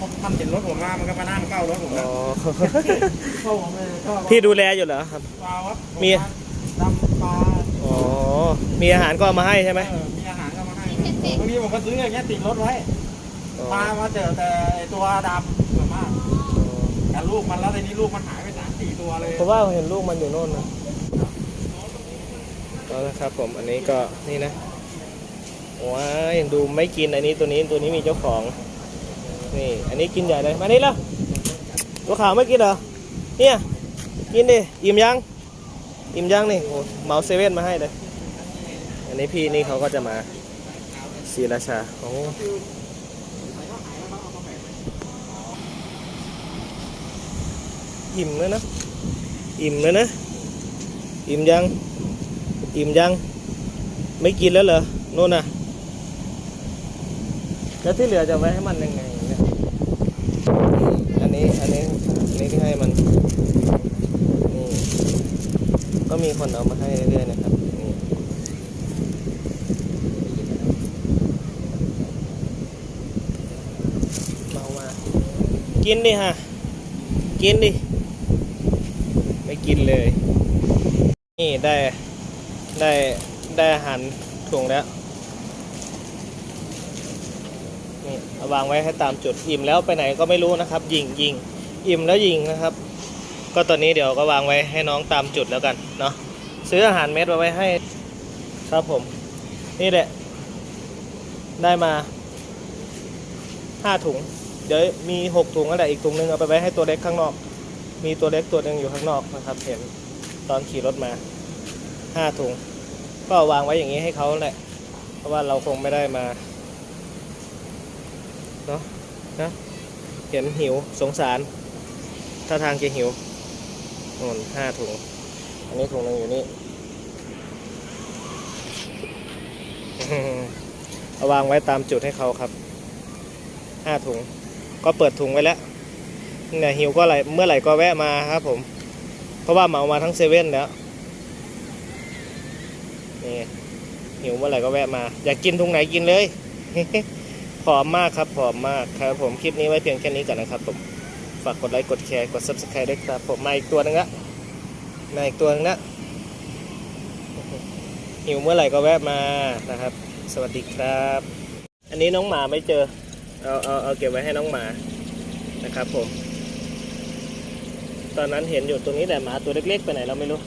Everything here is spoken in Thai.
ผมทำเสร็จรถผมมามันก็มานั่งเฝ้ารถผมอ๋แล้อวเข้าผมเลยก็พี่ดูแลอยู่เหรอครับ ปลาครับมี ดำปลาอ๋อ มีอาหารก็เอามาให้ใช่ไหมเออมีอาหารก็มาให้บางทีผมก็ซื้ออย่างเงี้ยติดรถไว้อ๋อปลามาเจอแต่ไอ้ตัวดำส่วนมากแต่ลูกมันแล้วทีนี้ลูกมันหายไปสามสี่ตัวเลย เพราะว่าเห็นลูกมันอยู่โน่นนะเอาละครับผมอันนี้ก็นี่นะว้ายดูไม่กินอันนี้ตัวนี้ตัวนี้มีเจ้าของ นี่ อันนี้กินใหญ่เลย มานี่แล้วตัวขาวไม่กินเหรอ เนี่ย กินดิ อิ่มยัง อิ่มยังนี่โอ้เมาเซเว่นมาให้เลย อันนี้พี่นี่เขาก็จะมาศรีราชาโอ้อิ่มแล้วนะ อิ่มแล้วนะ อิ่มยัง อิ่มยัง ไม่กินแล้วเหรอ โน่นน่ะ แล้วที่เหลือจะไว้ให้มันยังไงเนี่ยอันนี้ อันนี้อันนี้ที่ให้มันนี่ก็มีคนเอามาให้เรื่อยๆนะครับนี่เมามากินดิฮะกินดิไม่กินเลย นี่ได้ได้ได้อาหารถุงแล้ว นี่เอา วางไว้ให้ตามจุดอิ่มแล้วไปไหนก็ไม่รู้นะครับ ยิงยิงอิ่มแล้วยิงนะครับ ก็ตอนนี้เดี๋ยวก็วางไว้ให้น้องตามจุดแล้วกันเนาะซื้ออาหารเม็ดมาไว้ให้ครับผม นี่แหละ ได้มาห้าถุง เดี๋ยวมีหกถุงอะไรอีกถุงนึงเอาไปไว้ให้ตัวเล็กข้างนอก มีตัวเล็กตัวหนึ่งอยู่ข้างนอกนะครับเห็นตอนขี่รถมาห้าถุง ก็เอาวางไว้อย่างนี้ให้เขาแหละ เพราะว่าเราคงไม่ได้มา เนาะนะเห็นหิวสงสารท่าทางจะหิวโน่นห้าถุง อันนี้ถุงหนึงอยู่นี่เอาวางไว้ตามจุดให้เขาครับห้าถุง ก็เปิดถุงไว้แล้วเนี่ยหิวก็อะไรเมื่อไหร่ก็แวะมาครับผม เพราะว่าเหมามาทั้งเซเว่นแล้วนี่หิวเมื่อไหร่ก็แวะมา อยากกินถุงไหนกินเลย ผอมมากครับผอมมากครับผมคลิปนี้ไว้เพียงแค่นี้ก่อนนะครับผมฝากกดไลค์กดแชร์กด subscribe ด้วยครับผมมาอีกตัวหนึงละมาอีกตัวหนึงละหิวเมื่อไหร่ก็แวะมานะครับ สวัสดีครับ อันนี้น้องหมาไม่เจอเอาเอาเอาเก็บไว้ให้น้องหมานะครับผม ตอนนั้นเห็นอยู่ตรงนี้แต่หมาตัวเล็กๆ ไปไหนเราไม่รู้